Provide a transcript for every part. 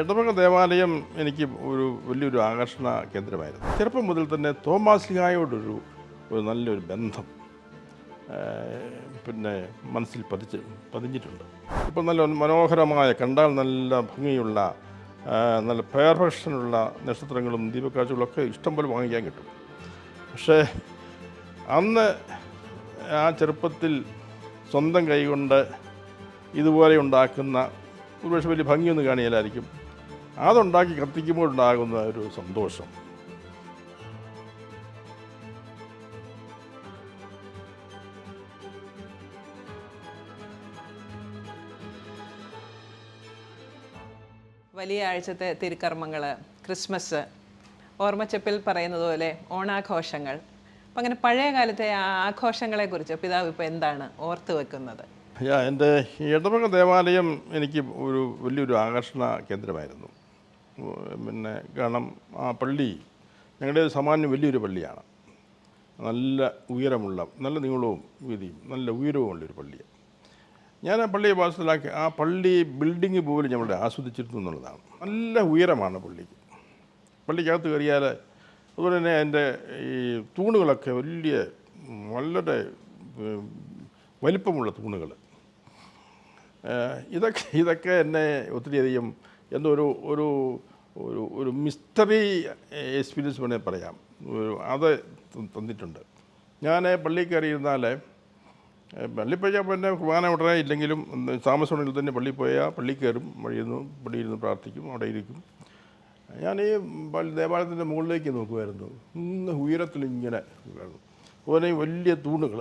ഇടവക ദേവാലയം എനിക്ക് ഒരു വലിയൊരു ആകർഷണ കേന്ദ്രമായിരുന്നു. ചെറുപ്പം മുതൽ തന്നെ തോമാസ്ലിഹായോടൊരു ഒരു നല്ലൊരു ബന്ധം പിന്നെ മനസ്സിൽ പതിച്ച് പതിഞ്ഞിട്ടുണ്ട്. ഇപ്പം നല്ല മനോഹരമായ കണ്ടാൽ നല്ല ഭംഗിയുള്ള നല്ല പെർഫെക്ഷനുള്ള നക്ഷത്രങ്ങളും ദീപക്കാഴ്ചകളൊക്കെ ഇഷ്ടം പോലെ വാങ്ങിക്കാൻ കിട്ടും. പക്ഷേ അന്ന് ആ ചെറുപ്പത്തിൽ സ്വന്തം കൈകൊണ്ട് ഇതുപോലെ ഉണ്ടാക്കുന്ന ഒരുപക്ഷെ വലിയ ഭംഗിയൊന്നും കാണിയാലായിരിക്കും. അതുണ്ടാക്കി കത്തിക്കുമ്പോൾ ഉണ്ടാകുന്ന ഒരു സന്തോഷം. വലിയ ആഴ്ചത്തെ തിരുക്കർമ്മങ്ങൾ ക്രിസ്മസ് ഓർമ്മച്ചപ്പിൽ പറയുന്നത് പോലെ ഓണാഘോഷങ്ങൾ. അപ്പം അങ്ങനെ പഴയ കാലത്തെ ആ ആഘോഷങ്ങളെക്കുറിച്ച് പിതാവ് ഇപ്പോൾ എന്താണ് ഓർത്ത് വെക്കുന്നത്? എന്റെ ഇടവക ദേവാലയം എനിക്ക് ഒരു വലിയൊരു ആകർഷണ കേന്ദ്രമായിരുന്നു. പിന്നെ കാരണം ആ പള്ളി ഞങ്ങളുടെ സാമാന്യം വലിയൊരു പള്ളിയാണ്. നല്ല ഉയരമുള്ള നല്ല നീളവും വീതിയും നല്ല ഉയരവും ഉള്ളൊരു പള്ളിയാണ് ഞാൻ ആ പള്ളിയെ വാസത്തിലാക്കി ആ പള്ളി ബിൽഡിങ് പോലും ഞങ്ങളുടെ ആസ്വദിച്ചിരുന്നു എന്നുള്ളതാണ്. നല്ല ഉയരമാണ് പള്ളിക്ക്. പള്ളിക്കകത്ത് കയറിയാൽ അതുപോലെ തന്നെ എന്റെ ഈ തൂണുകളൊക്കെ വലിയ വളരെ വലിപ്പമുള്ള തൂണുകൾ ഇതൊക്കെ ഇതൊക്കെ എന്നെ ഒത്തിരിയധികം എന്തോ ഒരു ഒരു ഒരു ഒരു മിസ്റ്ററി എക്സ്പീരിയൻസ് വേണേൽ പറയാം അത് തന്നിട്ടുണ്ട്. ഞാൻ പള്ളിയിൽ കയറിയിരുന്നാൽ പള്ളി പോയാൽ പിന്നെ കുർബാന ഉടനെ ഇല്ലെങ്കിലും താമസമുണ്ടെങ്കിൽ തന്നെ പള്ളി പോയാൽ പള്ളി കയറും വഴിയിരുന്നു പള്ളിയിരുന്ന് പ്രാർത്ഥിക്കും അവിടെ ഇരിക്കും. ഞാൻ ഈ പള്ളി ദേവാലയത്തിന്റെ മുകളിലേക്ക് നോക്കുമായിരുന്നു ഇന്ന് ഉയരത്തിൽ ഇങ്ങനെ. അതുപോലെ വലിയ തൂണുകൾ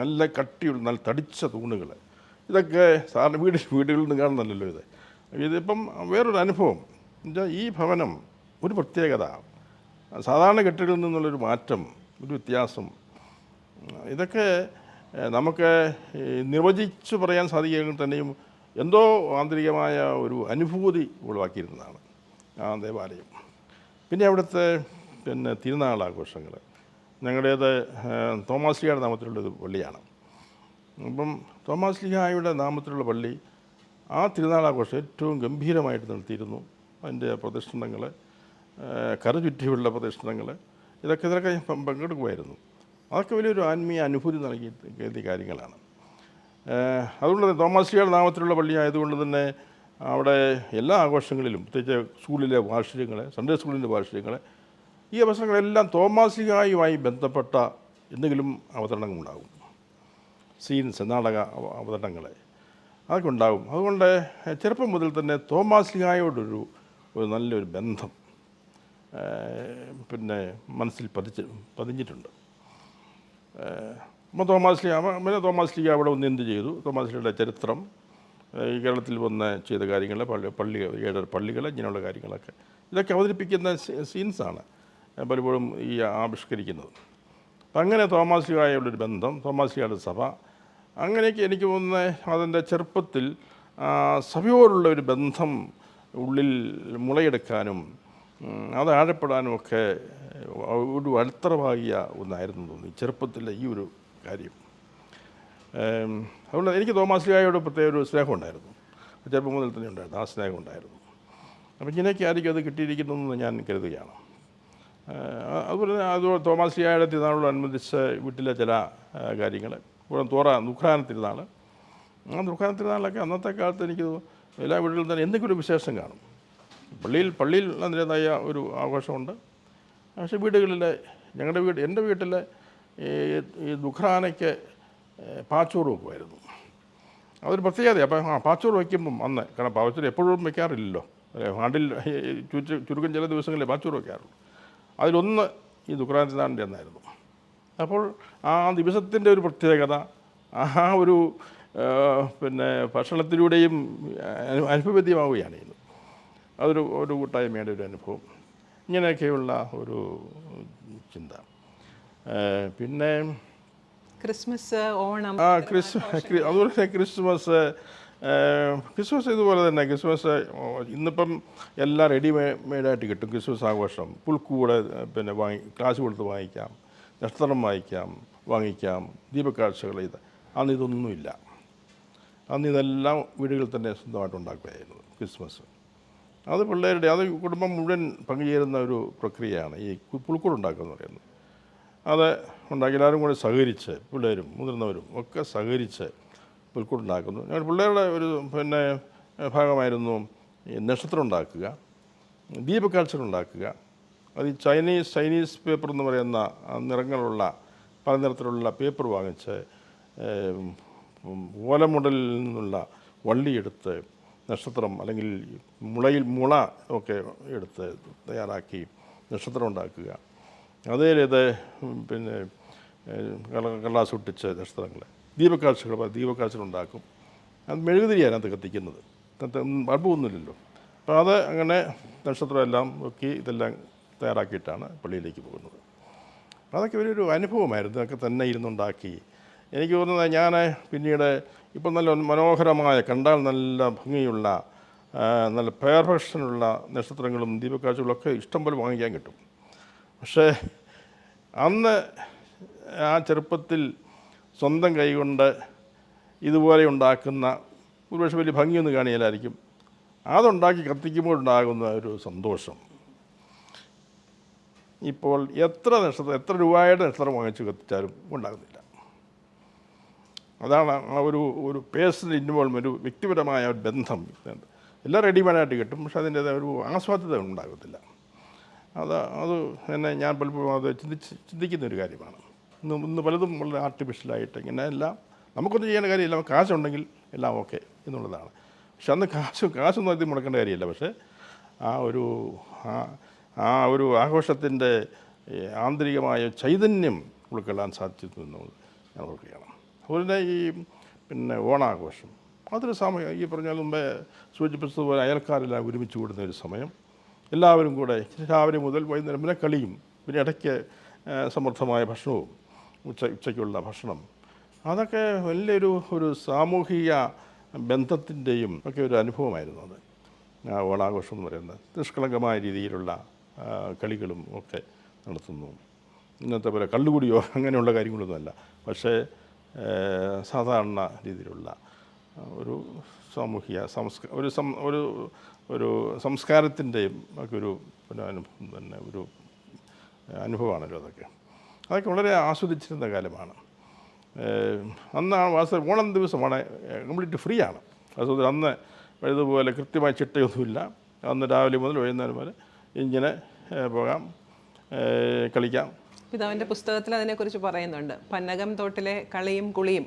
നല്ല കട്ടിയുള്ള നല്ല തടിച്ച തൂണുകൾ ഇതൊക്കെ സാറിന് വീട് വീടുകളിൽ നിന്ന് കാണുന്നല്ലോ ഇത്. ഇതിപ്പം വേറൊരു അനുഭവം. എന്നുവെച്ചാൽ ഈ ഭവനം ഒരു പ്രത്യേകത. സാധാരണ കെട്ടിടങ്ങളിൽ നിന്നുള്ളൊരു മാറ്റം ഒരു വ്യത്യാസം. ഇതൊക്കെ നമുക്ക് നിർവചിച്ച് പറയാൻ സാധിക്കുമെങ്കിൽ തന്നെയും എന്തോ ആന്തരികമായ ഒരു അനുഭൂതി ഉളവാക്കിയിരുന്നതാണ് ആ ദേവാലയം. പിന്നെ അവിടുത്തെ പിന്നെ തിരുനാൾ ആഘോഷങ്ങൾ. ഞങ്ങളുടേത് ഏഹ്, നാമത്തിലുള്ളൊരു പള്ളിയാണ്. അപ്പം തോമാസ്ലിഹായുടെ നാമത്തിലുള്ള പള്ളി ആ തിരുനാളാഘോഷം ഏറ്റവും ഗംഭീരമായിട്ട് നടത്തിയിരുന്നു. അതിന്റെ പ്രദക്ഷിണങ്ങൾ കരചുറ്റിയുള്ള പ്രദക്ഷിണങ്ങൾ ഇതൊക്കെ ഇതിലൊക്കെ ഞാൻ പങ്കെടുക്കുമായിരുന്നു. അതൊക്കെ വലിയൊരു ആത്മീയ അനുഭൂതി നൽകി കരുതിയ കാര്യങ്ങളാണ്. അതുകൊണ്ട് തന്നെ തോമാശ്രീയുടെ നാമത്തിലുള്ള പള്ളി ആയതുകൊണ്ട് തന്നെ അവിടെ എല്ലാ ആഘോഷങ്ങളിലും പ്രത്യേകിച്ച് സ്കൂളിലെ വാർഷികങ്ങൾ സൺഡേ സ്കൂളിന്റെ വാർഷികങ്ങൾ ഈ അവസരങ്ങളെല്ലാം തോമാസികായുമായി ബന്ധപ്പെട്ട എന്തെങ്കിലും അവതരണങ്ങളുണ്ടാകും. സീൻസ് നാടക അവതരണങ്ങളെ. അതൊക്കെ അതുകൊണ്ട് ചെറുപ്പം മുതൽ തന്നെ തോമാസ് ലിഹായോടൊരു ഒരു നല്ലൊരു ബന്ധം പിന്നെ മനസ്സിൽ പതിച്ച് പതിഞ്ഞിട്ടുണ്ട്. അപ്പോൾ തോമാസ് ലീഗ പിന്നെ തോമാസ് ലീഗ അവിടെ ഒന്ന് എന്ത് ചെയ്തു? തോമാസ് ലീഗയുടെ ചരിത്രം ഈ കേരളത്തിൽ വന്ന് ചെയ്ത കാര്യങ്ങൾ പള്ളി പള്ളി ഏഴര പള്ളികൾ ഇങ്ങനെയുള്ള കാര്യങ്ങളൊക്കെ. ഇതൊക്കെ അവതരിപ്പിക്കുന്ന സീൻസാണ് പലപ്പോഴും ഈ ആവിഷ്കരിക്കുന്നത്. അപ്പം അങ്ങനെ തോമാസ് ലീഗായുള്ളൊരു ബന്ധം തോമാസ് ലീഗയുടെ സഭ അങ്ങനെയൊക്കെ എനിക്ക് തോന്നുന്നത് അതിന്റെ ചെറുപ്പത്തിൽ സഭയോടുള്ള ഒരു ബന്ധം ഉള്ളിൽ മുളയെടുക്കാനും അത് ആഴപ്പെടാനും ഒക്കെ ഒരു അടിത്തറവാകിയ ഒന്നായിരുന്നു തോന്നി ചെറുപ്പത്തിലെ ഈ ഒരു കാര്യം. അതുകൊണ്ട് എനിക്ക് തോമാസ്ലിയായോട് പ്രത്യേക ഒരു സ്നേഹം ഉണ്ടായിരുന്നു. ചെറുപ്പം മുതൽ തന്നെ ഉണ്ടായിരുന്നു. ആ സ്നേഹം ഉണ്ടായിരുന്നു. അപ്പം ഇങ്ങനെയൊക്കെ ആയിരിക്കും അത് കിട്ടിയിരിക്കുന്നതെന്ന് ഞാൻ കരുതുകയാണ്. അതുപോലെ തന്നെ അത് തോമാസ്ലിയായുടെ തിരുനാളോട് തിരുനാളോടനുബന്ധിച്ച് വീട്ടിലെ ചില കാര്യങ്ങൾ ഇപ്പോൾ തോറ ദുഃഖാന തിരുനാൾ ആ ദുഃഖാന അന്നത്തെ കാലത്ത് എനിക്ക് എല്ലാ വീടുകളിലും തന്നെ എന്തെങ്കിലും ഒരു വിശേഷം കാണും. പള്ളിയിൽ പള്ളിയിൽ അതിന്റേതായ ഒരു ആഘോഷമുണ്ട്. പക്ഷേ വീടുകളിലെ ഞങ്ങളുടെ വീട് എന്റെ വീട്ടിലെ ഈ ഈ ദുഃഖാനയ്ക്ക് പാച്ചോറ് വെക്കുമായിരുന്നു. അതൊരു പ്രത്യേകത അപ്പം ആ പാച്ചോറ് വയ്ക്കുമ്പം അന്ന് കാരണം പാച്ചോറ് എപ്പോഴും വയ്ക്കാറില്ലല്ലോ ആണ്ടിൽ ചുരുക്കം ചില ദിവസങ്ങളിൽ പാച്ചോറ് വയ്ക്കാറുള്ളൂ അതിലൊന്ന് ഈ ദുഃഖാനത്തിനാണ്ടിന്റെ എന്നായിരുന്നു അപ്പോൾ ആ ദിവസത്തിന്റെ ഒരു പ്രത്യേകത ആ ഒരു പിന്നെ ഭക്ഷണത്തിലൂടെയും അനു- അനുഭവവേദ്യമാവുകയാണ് ചെയ്യുന്നത് അതൊരു ഒരു കൂട്ടായ്മയുടെ ഒരു അനുഭവം. ഇങ്ങനെയൊക്കെയുള്ള ഒരു ചിന്ത. പിന്നെ ക്രിസ്മസ് ഓണം ആ ക്രിസ്മസ് ക്രി- അതുപോലെ ക്രിസ്മസ് ക്രിസ്മസ് ഇതുപോലെ തന്നെ ക്രിസ്മസ് ഇന്നിപ്പം എല്ലാം റെഡിമെയ്ഡായിട്ട് കിട്ടും. ക്രിസ്മസ് ആഘോഷം. പുൽക്കൂടെ പിന്നെ വാങ്ങി ക്ലാസ് കൊടുത്ത് വാങ്ങിക്കാം. നക്ഷത്രം വാങ്ങിക്കാം വാങ്ങിക്കാം ദീപക്കാഴ്ചകൾ ഇത് അന്ന് ഇതൊന്നുമില്ല. അന്ന് ഇതെല്ലാം വീടുകളിൽ തന്നെ സ്വന്തമായിട്ട് ഉണ്ടാക്കുകയായിരുന്നു ക്രിസ്മസ്. അത് പിള്ളേരുടെ അത് കുടുംബം മുഴുവൻ പങ്കുചേരുന്ന ഒരു പ്രക്രിയയാണ് ഈ കു- പുൽക്കൂട് ഉണ്ടാക്കുക എന്ന് പറയുന്നത്. അത് ഉണ്ടാക്കി എല്ലാവരും കൂടി സഹകരിച്ച് പിള്ളേരും മുതിർന്നവരും ഒക്കെ സഹകരിച്ച് പുൽക്കൂട് ഉണ്ടാക്കുന്നു. ഞങ്ങൾ പിള്ളേരുടെ ഒരു പിന്നെ ഭാഗമായിരുന്നു നക്ഷത്രം ഉണ്ടാക്കുക ദീപക്കാഴ്ചകൾ ഉണ്ടാക്കുക അത് ഈ ചൈനീസ് ചൈനീസ് പേപ്പർ എന്ന് പറയുന്ന നിറങ്ങളുള്ള പല നിറത്തിലുള്ള പേപ്പർ വാങ്ങിച്ച് ഓലമുടലിൽ നിന്നുള്ള വള്ളിയെടുത്ത് നക്ഷത്രം അല്ലെങ്കിൽ മുളയിൽ മുള ഒക്കെ എടുത്ത് തയ്യാറാക്കി നക്ഷത്രം ഉണ്ടാക്കുക. അതേലേത് പിന്നെ കള്ളാസ് ഒട്ടിച്ച് നക്ഷത്രങ്ങൾ ദീപക്കാഴ്ചകൾ ദീപക്കാഴ്ചകൾ ഉണ്ടാക്കും. അത് മെഴുകുതിരിയാണ് അതിനകത്ത് കത്തിക്കുന്നത്. ബൾബൊന്നുമില്ലല്ലോ അപ്പോൾ അത് അങ്ങനെ നക്ഷത്രം എല്ലാം നോക്കി ഇതെല്ലാം തയ്യാറാക്കിയിട്ടാണ് പള്ളിയിലേക്ക് പോകുന്നത്. അതൊക്കെ ഒരു അനുഭവമായിരുന്നു. അതൊക്കെ തന്നെ ഇരുന്നുണ്ടാക്കി. എനിക്ക് തോന്നുന്നത് ഞാൻ പിന്നീട് ഇപ്പം നല്ല മനോഹരമായ കണ്ടാൽ നല്ല ഭംഗിയുള്ള നല്ല പെർഫെക്ഷനുള്ള നക്ഷത്രങ്ങളും ദീപക്കാഴ്ചകളൊക്കെ ഇഷ്ടം പോലെ വാങ്ങിക്കാൻ കിട്ടും. പക്ഷേ അന്ന് ആ ചെറുപ്പത്തിൽ സ്വന്തം കൈകൊണ്ട് ഇതുപോലെ ഉണ്ടാക്കുന്ന ഒരുപക്ഷെ വലിയ ഭംഗിയൊന്നും കാണിയാലായിരിക്കും. അതുണ്ടാക്കി കത്തിക്കുമ്പോഴുണ്ടാകുന്ന ഒരു സന്തോഷം. ഇപ്പോൾ എത്ര നക്ഷത്രം എത്ര രൂപയുടെ നക്ഷത്രം വാങ്ങിച്ച് കത്തിച്ചാലും ഉണ്ടാകുന്നില്ല. അതാണ് ഒരു ഒരു പേഴ്സണൽ ഇൻവോൾവ്മെന്റ് ഒരു വ്യക്തിപരമായ ഒരു ബന്ധം. എല്ലാം റെഡിമെയ്ഡായിട്ട് കിട്ടും പക്ഷെ അതിന്റേതായ ഒരു ആസ്വാദ്യത ഉണ്ടാകത്തില്ല. അത് അത് എന്നെ ഞാൻ പലപ്പോഴും അത് ചിന്തിച്ച് ചിന്തിക്കുന്ന ഒരു കാര്യമാണ്. ഇന്ന് ഇന്ന് പലതും വളരെ ആർട്ടിഫിഷ്യലായിട്ട് ഇങ്ങനെ എല്ലാം നമുക്കൊന്നും ചെയ്യേണ്ട കാര്യമില്ല നമുക്ക് കാശുണ്ടെങ്കിൽ എല്ലാം ഓക്കെ എന്നുള്ളതാണ്. പക്ഷെ അന്ന് കാശ് കാശൊന്നും അധികം മുടക്കേണ്ട കാര്യമില്ല. പക്ഷേ ആ ഒരു ആ ആ ഒരു ആഘോഷത്തിന്റെ ആന്തരികമായ ചൈതന്യം ഉൾക്കൊള്ളാൻ സാധിച്ചിരുന്നു എന്ന് ഞാൻ ഓർക്കുകയാണ്. അതുപോലെ ഈ പിന്നെ ഓണാഘോഷം അതൊരു സമയം ഈ പറഞ്ഞ മുമ്പേ സൂചിപ്പിച്ചതുപോലെ അയൽക്കാരെല്ലാം ഒരുമിച്ച് കൂടുന്ന ഒരു സമയം. എല്ലാവരും കൂടെ രാവിലെ മുതൽ വൈകുന്നേരം വരെ കളിയും പിന്നെ ഇടയ്ക്ക് സമൃദ്ധമായ ഭക്ഷണവും ഉച്ച ഉച്ചയ്ക്കുള്ള ഭക്ഷണം. അതൊക്കെ വലിയൊരു ഒരു സാമൂഹിക ബന്ധത്തിന്റെയും ഒക്കെ ഒരു അനുഭവമായിരുന്നു അത്. ഓണാഘോഷം എന്ന് പറയുന്നത്. നിഷ്കളങ്കമായ രീതിയിലുള്ള കളികളും ഒക്കെ നടത്തുന്നു. ഇന്നത്തെ പോലെ കള്ളുകുടിയോ അങ്ങനെയുള്ള കാര്യങ്ങളൊന്നുമല്ല. പക്ഷേ സാധാരണ രീതിയിലുള്ള ഒരു സാമൂഹിക സംസ്കാര ഒരു സം ഒരു ഒരു സംസ്കാരത്തിന്റെയും ഒക്കെ ഒരു അനുഭവം തന്നെ ഒരു അനുഭവമാണല്ലോ അതൊക്കെ. അതൊക്കെ വളരെ ആസ്വദിച്ചിരുന്ന കാലമാണ്. അന്നാണ് വാസ്തവ ഓണം ദിവസമാണ് കംപ്ലീറ്റ് ഫ്രീ ആണ് അതുകൊണ്ട് അന്ന് ഇതുപോലെ കൃത്യമായ ചിട്ടയൊന്നുമില്ല. അന്ന് രാവിലെ മുതൽ വൈകുന്നേരം വരെ ഇങ്ങനെ പോകാം. കളിക്കാം. പിതാവിന്റെ പുസ്തകത്തിൽ അതിനെക്കുറിച്ച് പറയുന്നുണ്ട്. പന്നകം തോട്ടിലെ കളിയും കുളിയും.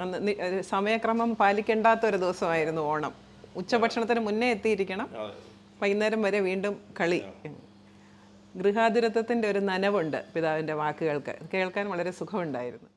അന്ന് സമയക്രമം പാലിക്കേണ്ടാത്ത ഒരു ദിവസമായിരുന്നു ഓണം. ഉച്ചഭക്ഷണത്തിന് മുന്നേ എത്തിയിരിക്കണം. വൈകുന്നേരം വരെ വീണ്ടും കളി. ഗൃഹാതുരത്വത്തിന്റെ ഒരു നനവുണ്ട് പിതാവിന്റെ വാക്കുകൾക്ക്. കേൾക്കാൻ വളരെ സുഖമുണ്ടായിരുന്നു.